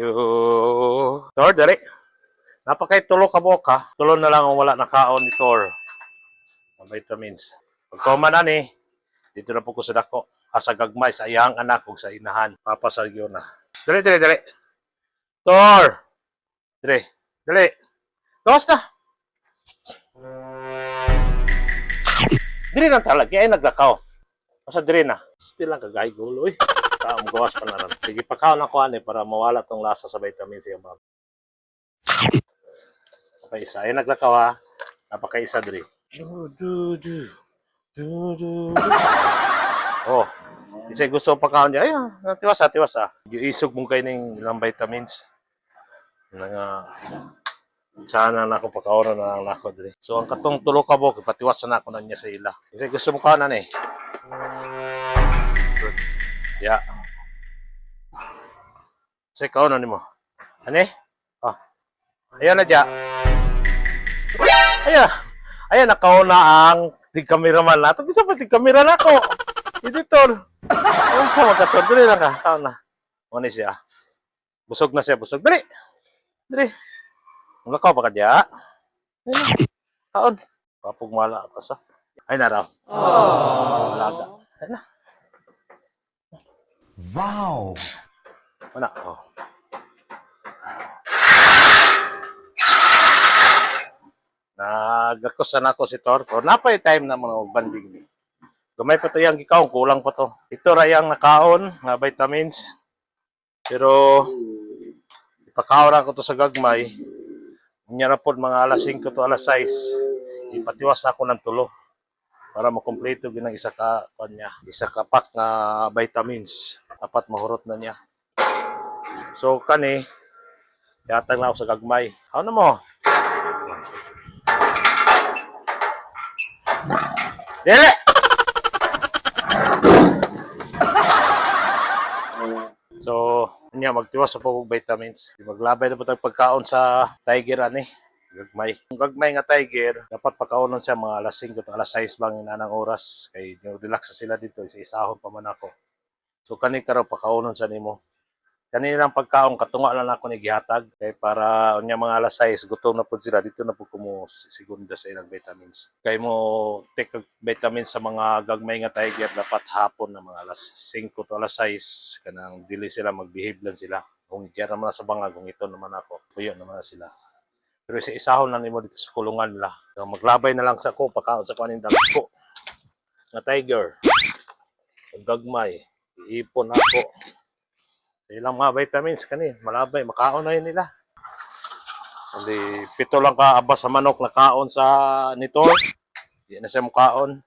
Yo. Tor, dali. Napakay tulo ka boka. Tulo na lang ang wala nakaon ni Tor. Ang vitamins. Pagkoma na ni, dito na po ko sa dako. Asa gagmay sa iyang anak ug sa inahan. Papasagyo na. Dali, dali, dali. Tor! Dali, dali. Gawas na. Dili lang talaga. Ay, naglakaw. Basta dili na. Still lang kagay gulo eh. Taong gawas pa na rin. Sige, pakaw ko ani para mawala tong lasa sa vitamins sa bag. Okay, isa. Ay, naglakaw ha. Napakaisa dili. Du, du, du. Oh, isa gusto pa kaon niya. Ay, ah, tiwas ah, tiwas ah. Yung isog mong kayo ng ilang vitamins. Nga, sana na ako pakaoran na lang ako diri. So ang katong tulo ka bok ipatiwas na ako na niya sa ila. Kasi gusto mo kaonan eh. Ya. Say kaonan nimo. Ani? Ah. Ayan na diya. Ayan. Ayan nakauna ang tig cameraman nato. Bisa pa tig camera nako. Editor. Ano sa magaton dili na ka. Kaon na. Ano siya? Busog na siya, busog. Dali. Dali. Ang lakaw pa ka. Ayun. Kaon. Kapag mala ka sa. Ay na raw. Laga. Ay na. Wow! Wala. Oh. Nagakusan ako si Torto. Napay time na mga banding ni. Gamay pa to yung gikaon, kulang pa to. Ito ra yung nakaon, nga vitamins. Pero, ipakaon ko to sa gagmay. Nya na po mga alas 5 to alas 6. Ipatiwas na ako ng tulo para makumpleto ginang isa ka kanya isa ka pack nga vitamins dapat mahurot na niya so kani yatag na ako sa gagmay ano mo dili so niya magtiwas sa pagod vitamins maglabay na po tayo pagkaon sa tiger ani gagmay. Kung gagmay nga tiger, dapat pagkaonon siya mga alas 5 to alas 6 bang inanang oras. Kay relax sa sila dito, isa isahon pa man ako. So kani karo pagkaonon sa nimo. Kani lang pagkaon katunga lang ako ni gihatag kay para unya mga alas 6 gutom na pud sila dito na pud kumo segunda sa ilang vitamins. Kay mo take vitamins sa mga gagmay nga tiger dapat hapon na mga alas 5 to alas 6 kanang dili sila magbehave lang sila. Kung gyara man sa bangag, kung ito naman ako, tuyo naman na sila. Pero sa isahon lang nimo dito sa kulungan nila. So, maglabay na lang sa ko, pagkaon sa kanin ko. Na tiger. Gagmay. Iipon ako. Ilang mga vitamins kani, malabay, makaon na yun nila. Hindi, pito lang ka abas sa manok na kaon sa nito. Di na siya mukaon.